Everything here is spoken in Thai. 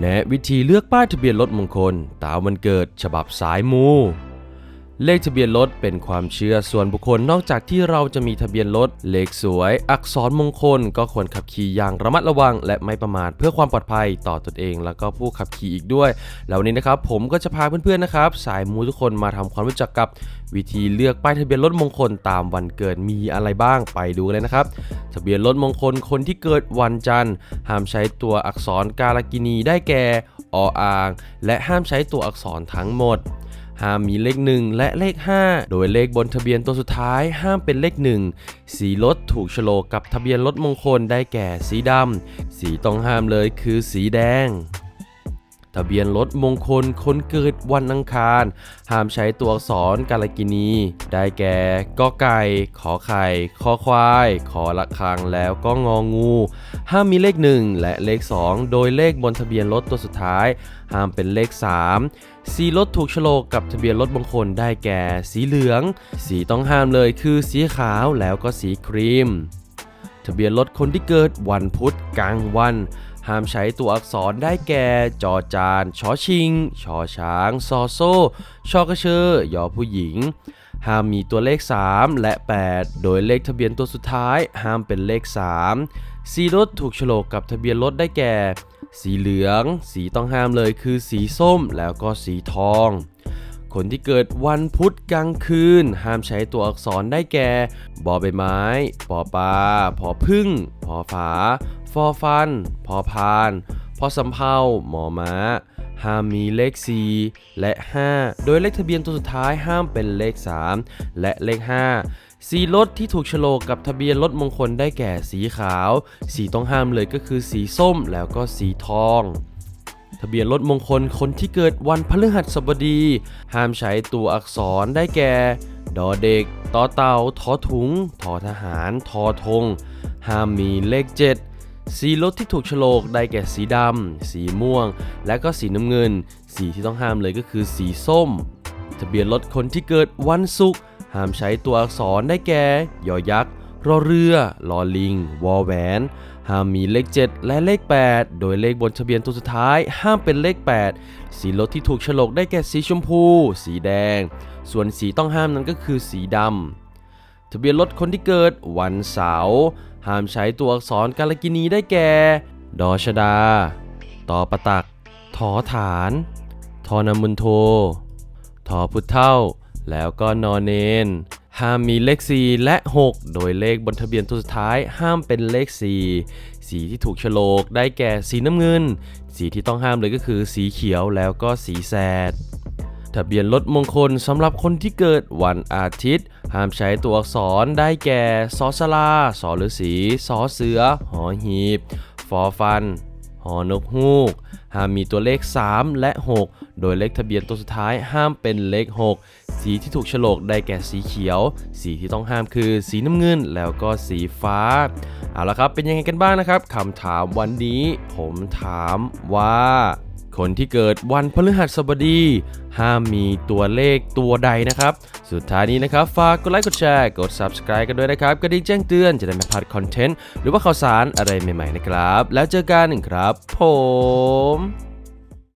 แนะวิธีเลือกป้ายทะเบียนรถมงคล ตามวันเกิดฉบับสายมู เลขทะเบียนรถเป็นความเชื่อส่วนบุคคลนอกจากที่เราจะมีทะเบียนรถเลขสวย อักษรมงคล ก็ควรขับขี่อย่างระมัดระวัง และไม่ประมาทเพื่อความปลอดภัยต่อตนเอง แล้วก็ผู้ขับขี่อีกด้วยแล้ววันนี้นะครับผมก็จะพาเพื่อนๆนะครับ สายมูทุกคนมาทำความรู้จักกับวิธีเลือกป้ายทะเบียนรถมงคลตามวันเกิดมีอะไรบ้างไปดูเลยนะครับ ทะเบียนรถมงคลคนที่เกิดวันจันทร์ ห้ามใช้ตัวอักษรกาลกินีได้แก่ออ่าง และห้ามใช้ตัวอักษรทั้งหมด ห้ามมีเลข 1 และเลข 5 โดยเลขบนทะเบียนตัวสุดท้ายห้ามเป็นเลข 1 สีรถถูกโฉลกกับทะเบียนรถมงคลได้แก่สีดำสีต้องห้ามเลยคือสีแดง ทะเบียนรถมงคลคนเกิดวันอังคาร ห้ามใช้ตัวอักษรกาลกินี ได้แก่กอไก่ ขอไข่ คอควาย ขอละคังแล้วก็งองู ห้ามมีเลข 1 และเลข 2 โดยเลขบนทะเบียนรถตัวสุดท้าย ห้ามเป็นเลข 3สีรถถูกโฉลกกับทะเบียนรถมงคลได้แก่ สีเหลือง สีต้องห้ามเลยคือสีขาวแล้วก็สีครีม ทะเบียนรถคนที่เกิดวันพุธกลางวัน ห้ามใช้ตัวอักษรได้แก่ จอจาน ชอชิง ชอช้าง ซอโซ่ ชอกระเชอยอผู้หญิง ห้ามมีตัวเลข 3 และ 8 โดยเลขทะเบียนตัวสุดท้าย ห้ามเป็นเลข 3 สีรถถูกโฉลกกับทะเบียนรถได้แก่ สีเหลือง สีต้องห้ามเลยคือสีส้มแล้วก็สีทอง คนที่เกิดวันพุธกลางคืน ห้ามใช้ตัวอักษรได้แก่ บอใบไม้ ปอปลา พอพึ่ง พอฝา ฟอฟัน พอพาน พอสำเภาหมอม้า ห้ามมีเลข 4 และ 5 โดยเลขทะเบียนตัวสุดท้ายห้ามเป็นเลข 3 และเลข 5สีรถที่ถูกโฉลกกับทะเบียนรถมงคลได้แก่สีขาว สีต้องห้ามเลยก็คือสีส้มแล้วก็สีทอง ทะเบียนรถมงคลคนที่เกิดวันพฤหัสบดี ห้ามใช้ตัวอักษรได้แก่ ดอเด็กตอเต่าทอถุง ทอทหาร ทอธง ห้ามมีเลข 7 สีรถที่ถูกโฉลกได้แก่สีดำ สีม่วง และก็สีน้ำเงิน สีที่ต้องห้ามเลยก็คือสีส้ม ทะเบียนรถคนที่เกิดวันศุกร์ห้ามใช้ตัวอักษรได้แก่ ยอยักษ์ รอเรือลอลิง วอแหวน ห้ามมีเลข 7 และเลข 8 โดยเลขบนทะเบียนตัวสุดท้ายห้ามเป็นเลข 8 สีรถที่ถูกฉลกได้แก่สีชมพู สีแดง ส่วนสีต้องห้ามนั้นก็คือสีดำทะเบียนรถคนที่เกิดวันเสาร์ห้ามใช้ตัวอักษรกาลกินีได้แก่ ดอชดาตอประตักทอฐาน ทอนามุนโท ทอพุทธเท่า แล้วก็นอนเนน ห้ามมีเลข 4 และ 6 โดยเลขบนทะเบียนตัวสุดท้ายห้ามเป็นเลข 4 สีที่ถูกโฉลกได้แก่สีน้ำเงิน สีที่ต้องห้ามเลยก็คือสีเขียวแล้วก็สีแสด ทะเบียนรถมงคลสำหรับคนที่เกิดวันอาทิตย์ ห้ามใช้ตัวอักษรได้แก่สอสลาสอฤาษีสอเสือ หอหีบ ฟอฟัน หอนกฮูก ห้ามมีตัวเลข 3 และ 6 โดยเลขทะเบียนตัวสุดท้ายห้ามเป็นเลข 6 สีที่ถูกฉลกได้แก่สีเขียว สีที่ต้องห้ามคือสีน้ำเงินแล้วก็สีฟ้า เอาละครับ เป็นยังไงกันบ้างนะครับคำถามวันนี้ ผมถามว่าคนที่เกิดวันพฤหัสบดี ห้ามมีตัวเลขตัวใดนะครับ สุดท้ายนี้นะครับ ฝากกดไลค์กดแชร์กด Subscribe กันด้วยนะครับกระดิ่งแจ้งเตือนจะได้ไม่พลาดคอนเทนต์ หรือว่าข่าวสารอะไรใหม่ๆนะครับ แล้วเจอกันครับผม